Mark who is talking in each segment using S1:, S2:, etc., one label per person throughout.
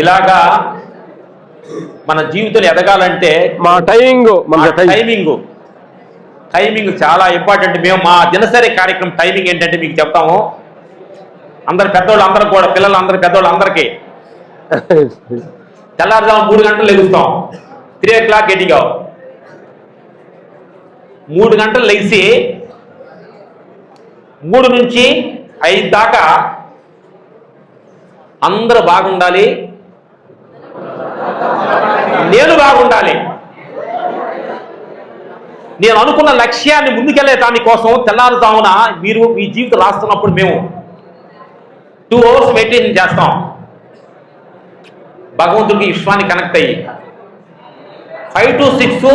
S1: ఇలాగా మన జీవితంలో ఎదగాలంటే
S2: మా టైమింగ్ మన
S1: టైమింగ్. టైమింగ్. చాలా ఇంపార్టెంట్. మేము మా దినసరి కార్యక్రమం టైమింగ్ ఏంటంటే మీకు చెప్తాము. అందరు పెద్దోళ్ళు అందరూ కూడా పిల్లలు అందరు పెద్దోళ్ళు అందరికీ. తెల్లారుజాము మూడు గంటలు లెగుస్తాం. త్రీ ఓ క్లాక్ గట్టిగా మూడు గంటలు లెగిసి మూడు నుంచి ఐదు దాకా అందరూ బాగుండాలి. నేను బాగుండాలి. నేను అనుకున్న లక్ష్యాన్ని ముందుకెళ్ళే దానికోసం తెల్లారుజామున మీరు మీ జీవితం రాస్తున్నప్పుడు మేము టూ అవర్స్ మెడిటేషన్ చేస్తాం. భగవంతుడికి విశ్వాన్ని కనెక్ట్ అయ్యి. ఫైవ్ టు సిక్స్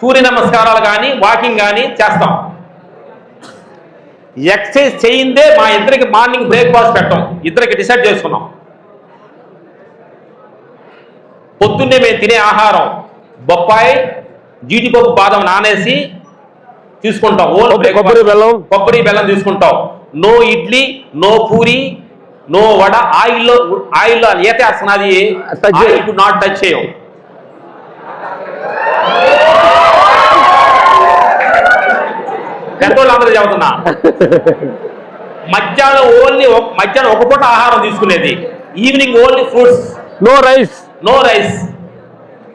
S1: సూర్య నమస్కారాలు కానీ వాకింగ్ కానీ చేస్తాం. ఎక్సర్సైజ్ చేయిందే మా ఇద్దరికి మార్నింగ్ బ్రేక్ఫాస్ట్ పెట్టాం. ఇద్దరికి డిసైడ్ చేసుకున్నాం. పొద్దున్నే మేము తినే ఆహారం బొప్పాయి జీడిపప్పు బాదం నానేసి తీసుకుంటాం.
S2: కొబ్బరి- బెల్లం.
S1: కొబ్బరి బెల్లం తీసుకుంటాం. No idli no puri no vada. ఆయిల్లో ఆయిల్లో ఏతే అసలు. ఆయిల్ నాట్ టచ్ చేయం పెద్దోళ్ళు అందరూ చెబుతున్నా. మధ్యాహ్నం ఓన్లీ మధ్యాహ్నం ఒక పూట ఆహారం తీసుకునేది. Evening only fruits.
S2: No rice.
S1: No rice.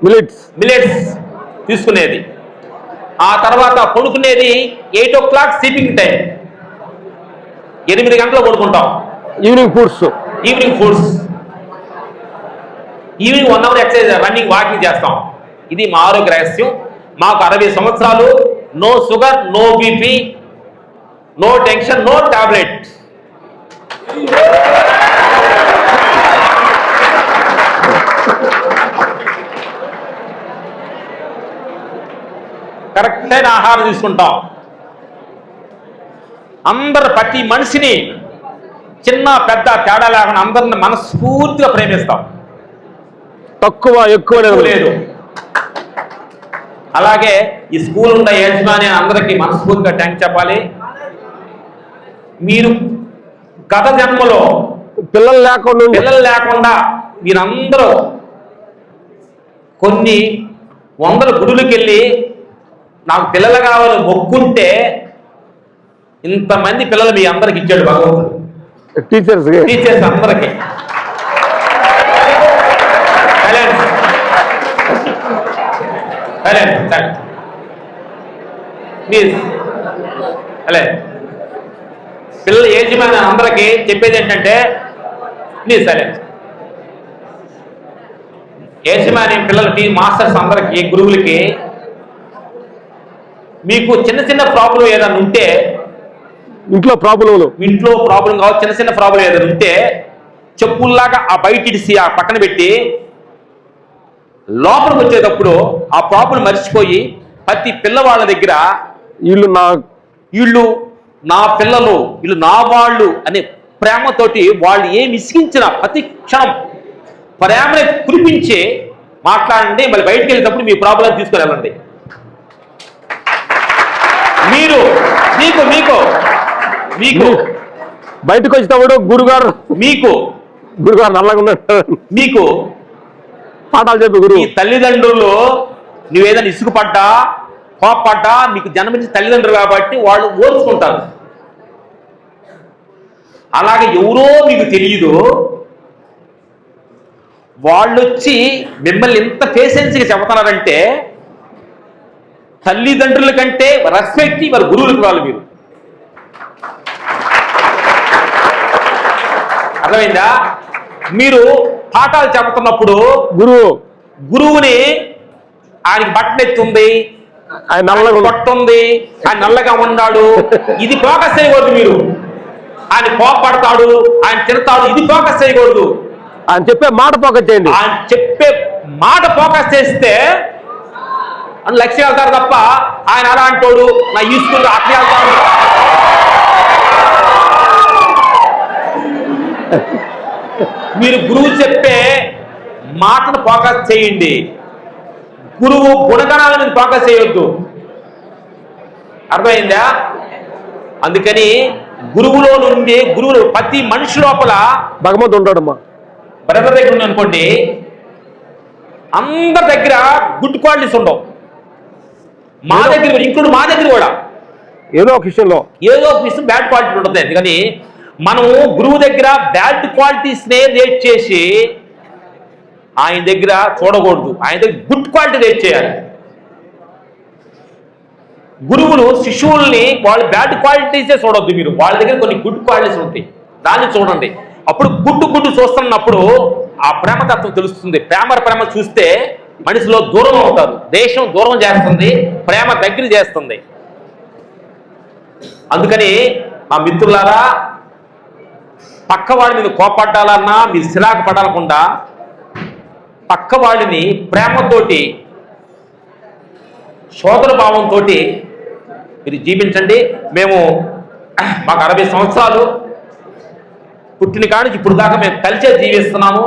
S2: Millets
S1: millets తీసుకునేది. ఆ తర్వాత పడుకునేది eight o'clock sleeping time. ఎనిమిది గంటలు పడుకుంటాం.
S2: Evening foods
S1: evening foods evening one hour exercise running walking చేస్తాం. ఇది మా ఆరోగ్య రహస్యం. మాకు అరవై సంవత్సరాలు no sugar no BP no tension no tablet correct అయిన ఆహారం తీసుకుంటాం. అందరు ప్రతి మనిషిని చిన్న పెద్ద తేడా లేకుండా అందరిని మనస్ఫూర్తిగా ప్రేమిస్తాం.
S2: తక్కువ ఎక్కువ లేదు.
S1: అలాగే ఈ స్కూల్ ఉన్న యజమాని అందరికీ మనస్ఫూర్తిగా థ్యాంక్ చెప్పాలి. మీరు గత జన్మలో
S2: పిల్లలు లేకుండా
S1: పిల్లలు లేకుండా మీరందరూ కొన్ని వందల గుడులకు వెళ్ళి నాకు పిల్లలు కావాలని మొక్కుంటే ఇంతమంది పిల్లలు మీ అందరికి ఇచ్చాడు భగవంతుడు.
S2: టీచర్స్
S1: టీచర్స్ అందరికి. అలే. పిల్లల యజమాని అందరికి చెప్పేది ఏంటంటే ప్లీజ్ సైలెన్స్ యజమాని పిల్లలకి మాస్టర్స్ అందరికి గురువులకి మీకు చిన్న చిన్న ప్రాబ్లం ఏదైనా ఉంటే
S2: ఇంట్లో ప్రాబ్లంలు
S1: ఇంట్లో ప్రాబ్లం కావచ్చు చిన్న చిన్న ప్రాబ్లం ఏదైనా ఉంటే చెప్పుల్లాగా ఆ బయట ఇడిసి ఆ పక్కన పెట్టి లోపలికి వచ్చేటప్పుడు ఆ ప్రాబ్లం మర్చిపోయి ప్రతి పిల్లవాళ్ళ దగ్గర
S2: వీళ్ళు నా
S1: వీళ్ళు నా పిల్లలు వీళ్ళు నా వాళ్ళు అనే ప్రేమతోటి వాళ్ళు ఏమి ఇసిగించిన ప్రతి క్షణం ప్రేమని కురిపించి మాట్లాడండి మళ్ళీ బయటికి వెళ్ళేటప్పుడు మీ ప్రాబ్లం తీసుకొని వెళ్ళండి. మీరు మీకు మీకు మీకు.
S2: బయటకు వచ్చేటప్పుడు గురుగారు
S1: మీకు.
S2: గురుగారు నల్లగా ఉన్నాడు.
S1: మీకు.
S2: పాఠాలు చెప్పి గురువు
S1: ఈ తల్లిదండ్రులు నువ్వేదైనా ఇసుకుపడ్డా కోప్పడ్డా మీకు జన్మనిచ్చిన తల్లిదండ్రులు కాబట్టి వాళ్ళు ఓర్చుకుంటారు. అలాగే ఎవరో మీకు తెలియదు వాళ్ళు వచ్చి మిమ్మల్ని ఎంత పేషెన్స్గా చెబుతున్నారంటే తల్లిదండ్రుల కంటే రెస్పెక్ట్ వారి గురువులకు వాళ్ళు మీరు. అర్థమైందా? మీరు పాఠాలు చెబుతున్నప్పుడు
S2: గురువు.
S1: గురువుని ఆయనకి బట్టలు ఎత్తుంది
S2: ఆయన నల్లగా ఉన్నాడు
S1: పట్టుంది ఆయన నల్లగా ఉన్నాడు ఇది ఫోకస్ చేయకూడదు మీరు. ఆయన కోపడతాడు ఆయన తిడతాడు ఇది ఫోకస్ చేయకూడదు.
S2: ఆయన చెప్పే మాట పోక చేయండి.
S1: ఆయన చెప్పే మాట ఫోకస్ చేస్తే అని లక్ష్యం వెళ్తారు తప్ప ఆయన అలా అంటాడు నా ఈ స్కూల్ అట్లా వెళ్తాడు. మీరు గురువు చెప్పే మాటను ఫోకస్ చేయండి. గురువు గుణగణాల మీద ఫోకస్ చేయొద్దు. అర్థమైందా? అందుకని గురువులో నుండి గురువులు ప్రతి మనిషి లోపల
S2: భగవంతుడు ఉంటాడమ్మా.
S1: బ్రదర్ దగ్గర ఉంది అనుకోండి అందరి దగ్గర గుడ్ క్వాలిటీస్ ఉండవు. మా దగ్గర ఇంక్లూడ్ మా దగ్గర కూడా.
S2: ఏదో ఒక విషయంలో.
S1: ఏదో ఒక విషయం బ్యాడ్ క్వాలిటీ ఉంటుంది. అందుకని మనము గురువు దగ్గర బ్యాడ్ క్వాలిటీస్నే రేట్ చేసి ఆయన దగ్గర చూడకూడదు. ఆయన దగ్గర గుడ్ క్వాలిటీ రేట్ చేయాలి. గురువులు శిశువుల్ని వాళ్ళ బ్యాడ్ క్వాలిటీసే చూడొద్దు మీరు. వాళ్ళ దగ్గర కొన్ని గుడ్ క్వాలిటీస్ ఉంటాయి. దాన్ని చూడండి. అప్పుడు గుడ్డు గుడ్డు చూస్తున్నప్పుడు ఆ ప్రేమతత్వం తెలుస్తుంది. ప్రేమ ప్రేమ చూస్తే మనిషిలో దూరం అవుతారు. దేశం దూరం చేస్తుంది ప్రేమ దగ్గర చేస్తుంది. అందుకని మా మిత్రులారా పక్కవాడి మీద కోపడ్డాలన్నా మీరు సిరాకు పడాలకుండా పక్కవాడిని ప్రేమతోటి సోదర భావంతో మీరు జీవించండి. మేము మాకు అరవై సంవత్సరాలు పుట్టిన కాడి నుంచి ఇప్పుడు దాకా మేము కలిసే జీవిస్తున్నాము.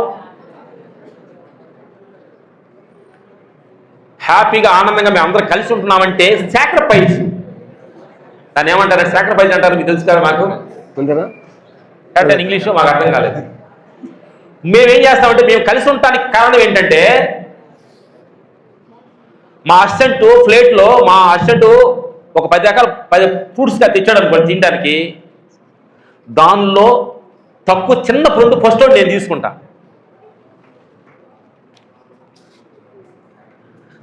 S1: హ్యాపీగా ఆనందంగా మేము అందరం కలిసి ఉంటున్నామంటే సాక్రిఫైస్ దాన్ని ఏమంటారు? సాక్రిఫైస్ అంటారు మీకు తెలుసు కదా మాకు?
S2: అంతేనా?
S1: అంటే ఇంగ్లీష్లో మాకు అర్థం కాలేదు. మేమేం చేస్తామంటే మేము కలిసి ఉండటానికి కారణం ఏంటంటే మా అసిస్టెంట్ ఫ్లేట్లో మా అసిస్టెంట్ ఒక పది రకాల పది ఫ్రూట్స్గా తెచ్చాడు అనుకోండి తినడానికి. దానిలో తక్కువ చిన్న పండు ఫస్ట్ నేను తీసుకుంటా.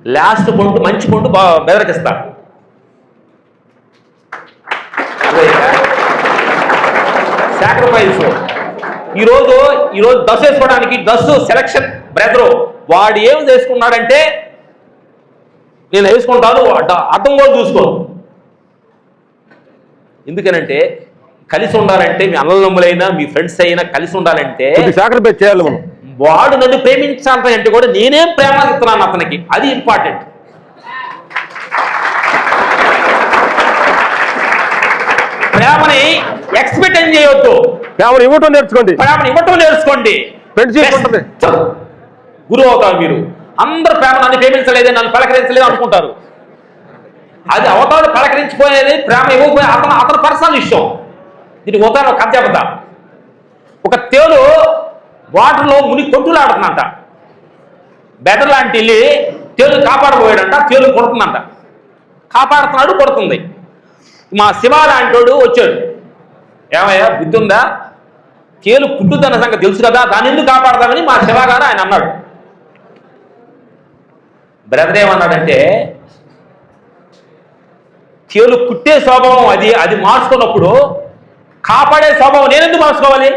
S1: లాస్ట్ పండు మంచి పండు బెదరికిస్తాడు బెదరకిస్తా. సాక్రిఫైస్ ఈరోజు ఈరోజు దశ వేసుకోవడానికి దశ సెలక్షన్ బ్రదరు వాడు ఏం చేసుకున్నాడంటే నేను వేసుకుంటాను అడ్డ- అర్థం కూడా చూసుకో ఎందుకనంటే కలిసి ఉండాలంటే మీ అన్నలమ్ములైనా మీ ఫ్రెండ్స్ అయినా కలిసి ఉండాలంటే
S2: సాక్రిఫైస్ చేయాలి మనం.
S1: వాడు నన్ను ప్రేమించాలి అంటే కూడా నేనేం ప్రేమ ఇస్తున్నాను అతనికి? అది ఇంపార్టెంట్ ప్రేమని ఎక్స్పెక్ట్ ఏం చేయొద్దు.
S2: కేవలం ఇవ్వటం నేర్చుకోండి.
S1: ప్రేమను ఇవ్వటం నేర్చుకోండి. గురువు అవుతారు మీరు. అందరు ప్రేమ నన్ను ప్రేమించలేదు నన్ను పలకరించలేదు అనుకుంటారు. అది అవతారు పలకరించిపోయేది ప్రేమ ఇవ్వకపోయి అతను అతని పర్సనల్ విషయం. దీనికి ఉదాహరణ ఒక కథ ఒక తేలు వాటర్లో ముని కొట్టులాడుతుందంట బెదర్ లాంటి వెళ్ళి తేలు కాపాడబోయాడంట తేలు కొడుతుందంట. కాపాడుతున్నాడు కొడుతుంది. మా శివ లాంటోడు వచ్చాడు. ఏమయ్యా బుద్ధి ఉందా తేలు కుట్టుదన్న సంగతి తెలుసు కదా దాని ఎందుకు కాపాడదామని మా శివ గారు ఆయన అన్నాడు. బ్రదర్ ఏమన్నాడంటే తేలు కుట్టే స్వభావం అది అది మార్చుకున్నప్పుడు కాపాడే స్వభావం నేనెందుకు మార్చుకోవాలి?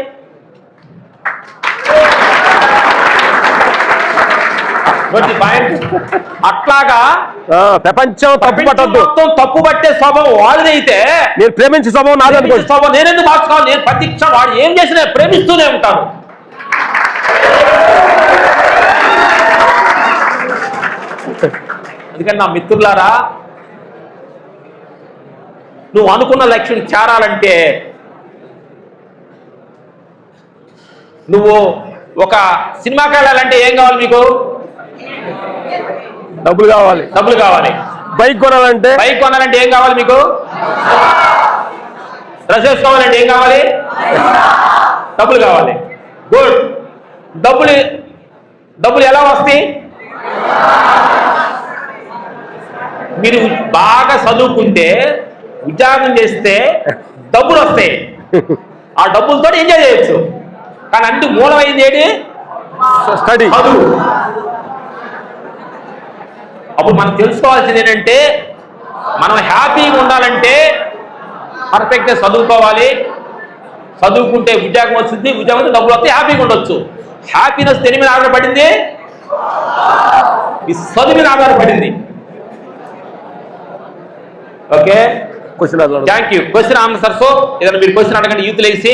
S1: అట్లాగా
S2: ప్రపంచం తప్పు పట్టద్దు.
S1: మొత్తం తప్పు పట్టే స్వభావం వాళ్ళదైతే
S2: నేను ప్రేమించే స్వభావం నాది అనుకోండి.
S1: స్వభావం నేనెందుకు మార్చుకోవాలి? నేను ప్రతి క్షణం వాడు ఏం చేసినా ప్రేమిస్తూనే ఉంటాను. అందుకని నా మిత్రులారా నువ్వు అనుకున్న లక్ష్యం చేరాలంటే నువ్వు ఒక సినిమాకి వెళ్ళాలంటే ఏం కావాలి మీకు
S2: డబ్బులు కావాలి.
S1: డబ్బులు కావాలి.
S2: బైక్ కొనాలంటే?
S1: బైక్ కొనాలంటే ఏం కావాలి మీకు? డ్రెస్ వేసుకోవాలంటే ఏం కావాలి? డబ్బులు కావాలి. గుడ్ డబ్బులు డబ్బులు ఎలా వస్తాయి? మీరు బాగా చదువుకుంటే ఉద్యోగం చేస్తే డబ్బులు వస్తాయి. ఆ డబ్బులతో ఎంజాయ్ చేయొచ్చు. కానీ అందుకు మూలమైంది ఏంటి?
S2: స్టడీ
S1: చదువు. అప్పుడు మనం తెలుసుకోవాల్సింది ఏంటంటే మనం హ్యాపీగా ఉండాలంటే పర్ఫెక్ట్గా చదువుకోవాలి. చదువుకుంటే ఉద్యోగం వస్తుంది ఉద్యోగం వస్తే డబ్బులు వస్తే హ్యాపీగా ఉండొచ్చు. హ్యాపీనెస్ దేని మీద ఆధారపడింది? ఈ చదువు మీద ఆధారపడింది. Okay?
S2: Question
S1: thank you question answers ఏదైనా మీరు క్వశ్చన్ అడగండి యూత్ లేసి